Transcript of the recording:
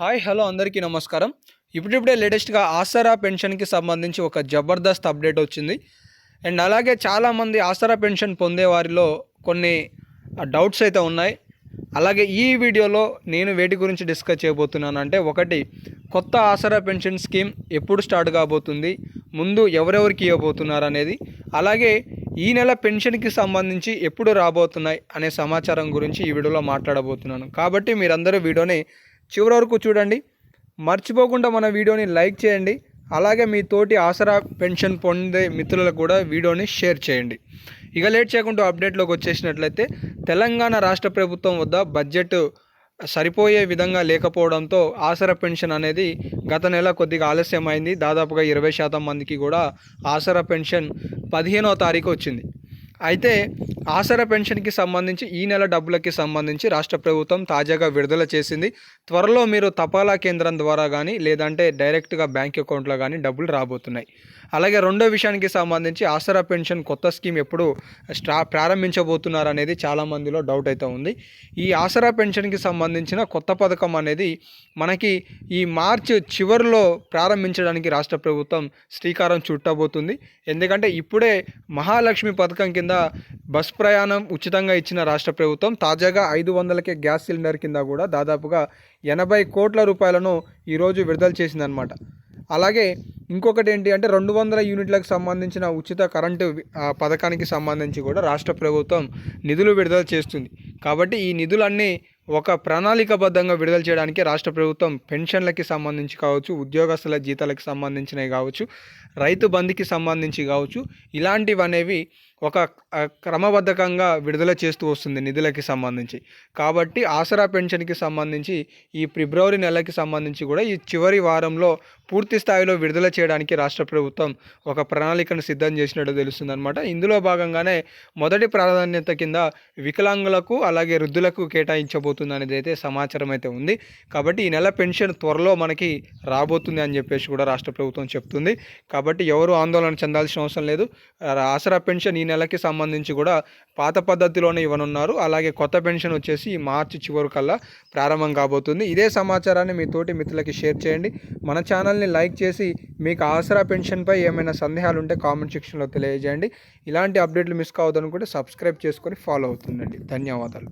Hi hello అందరికీ నమస్కారం. ఇప్పుడిప్పుడే లేటెస్ట్గా ఆసరా పెన్షన్కి సంబంధించి ఒక జబర్దస్త్ అప్డేట్ వచ్చింది. అండ్ అలాగే చాలామంది ఆసరా పెన్షన్ పొందే వారిలో కొన్ని డౌట్స్ అయితే ఉన్నాయి. అలాగే ఈ వీడియోలో నేను వేటి గురించి డిస్కస్ చేయబోతున్నాను అంటే ఒకటి కొత్త ఆసరా పెన్షన్ స్కీమ్ ఎప్పుడు స్టార్ట్ కాబోతుంది? ముందు ఎవరెవరికి ఇవ్వబోతున్నారు అనేది. అలాగే ఈ నెల పెన్షన్కి సంబంధించి ఎప్పుడు రాబోతున్నాయి అనే సమాచారం గురించి ఈ వీడియోలో మాట్లాడబోతున్నాను. కాబట్టి మీరందరూ వీడియోని చివరి వరకు చూడండి. మర్చిపోకుండా మన వీడియోని లైక్ చేయండి. అలాగే మీ తోటి ఆసరా పెన్షన్ పొందే మిత్రులకు కూడా వీడియోని షేర్ చేయండి. ఇక లేట్ చేయకుండా అప్డేట్లోకి వచ్చేసినట్లయితే తెలంగాణ రాష్ట్ర ప్రభుత్వం వద్ద బడ్జెట్ సరిపోయే విధంగా లేకపోవడంతో ఆసరా పెన్షన్ అనేది గత నెల కొద్దిగా ఆలస్యమైంది. దాదాపుగా ఇరవై శాతం మందికి కూడా ఆసరా పెన్షన్ పదిహేనవ తారీఖు వచ్చింది. అయితే ఆసరా పెన్షన్కి సంబంధించి ఈ నెల డబ్బులకి సంబంధించి రాష్ట్ర ప్రభుత్వం తాజాగా విడుదల చేసింది. త్వరలో మీరు తపాలా కేంద్రం ద్వారా కానీ లేదంటే డైరెక్ట్గా బ్యాంక్ అకౌంట్లో కానీ డబ్బులు రాబోతున్నాయి. అలాగే రెండో విషయానికి సంబంధించి ఆసరా పెన్షన్ కొత్త స్కీమ్ ఎప్పుడు స్టా ప్రారంభించబోతున్నారు అనేది చాలామందిలో డౌట్ అయితే ఉంది. ఈ ఆసరా పెన్షన్కి సంబంధించిన కొత్త పథకం అనేది మనకి ఈ మార్చ్ చివరిలో ప్రారంభించడానికి రాష్ట్ర ప్రభుత్వం శ్రీకారం చుట్టబోతుంది. ఎందుకంటే ఇప్పుడే మహాలక్ష్మి పథకం కింద బస్ ప్రయాణం ఉచితంగా ఇచ్చిన రాష్ట్ర ప్రభుత్వం తాజాగా ఐదు వందలకే గ్యాస్ సిలిండర్ కింద కూడా దాదాపుగా ఎనభై కోట్ల రూపాయలను ఈరోజు విడుదల చేసిందనమాట అలాగే ఇంకొకటి ఏంటి అంటే రెండు వందల యూనిట్లకు సంబంధించిన ఉచిత కరెంటు పథకానికి సంబంధించి కూడా రాష్ట్ర ప్రభుత్వం నిధులు విడుదల చేస్తుంది. కాబట్టి ఈ నిధులన్నీ ఒక ప్రణాళికబద్ధంగా విడుదల చేయడానికి రాష్ట్ర ప్రభుత్వం పెన్షన్లకి సంబంధించి కావచ్చు ఉద్యోగస్తుల జీతాలకు సంబంధించినవి కావచ్చు రైతు బంధుకి సంబంధించి కావచ్చు ఇలాంటివి అనేవి ఒక క్రమబద్ధకంగా విడుదల చేస్తూ వస్తుంది నిధులకి సంబంధించి. కాబట్టి ఆసరా పెన్షన్కి సంబంధించి ఈ ఫిబ్రవరి నెలకి సంబంధించి కూడా ఈ చివరి వారంలో పూర్తి స్థాయిలో విడుదల చేయడానికి రాష్ట్ర ప్రభుత్వం ఒక ప్రణాళికను సిద్ధం చేసినట్టు తెలుస్తుంది అనమాట ఇందులో భాగంగానే మొదటి ప్రాధాన్యత కింద వికలాంగులకు అలాగే వృద్ధులకు కేటాయించబోతుంది అనేది అయితే సమాచారం అయితే ఉంది. కాబట్టి ఈ నెల పెన్షన్ త్వరలో మనకి రాబోతుంది అని చెప్పేసి కూడా రాష్ట్ర ప్రభుత్వం చెప్తుంది. కాబట్టి ఎవరు ఆందోళన చెందాల్సిన అవసరం లేదు. ఆసరా పెన్షన్ ఈ నెలకి సంబంధించి కూడా పాత పద్ధతిలోనే ఇవ్వనున్నారు. అలాగే కొత్త పెన్షన్ వచ్చేసి మార్చి చివరి కల్లా ప్రారంభం కాబోతుంది. ఇదే సమాచారాన్ని మీ తోటి మిత్రులకి షేర్ చేయండి. మన ఛానల్ని లైక్ చేసి మీకు ఆసరా పెన్షన్పై ఏమైనా సందేహాలు ఉంటే కామెంట్ సెక్షన్లో తెలియజేయండి. ఇలాంటి అప్డేట్లు మిస్ కావద్దనుకుంటే సబ్స్క్రైబ్ చేసుకొని ఫాలో అవుతుందండి ధన్యవాదాలు.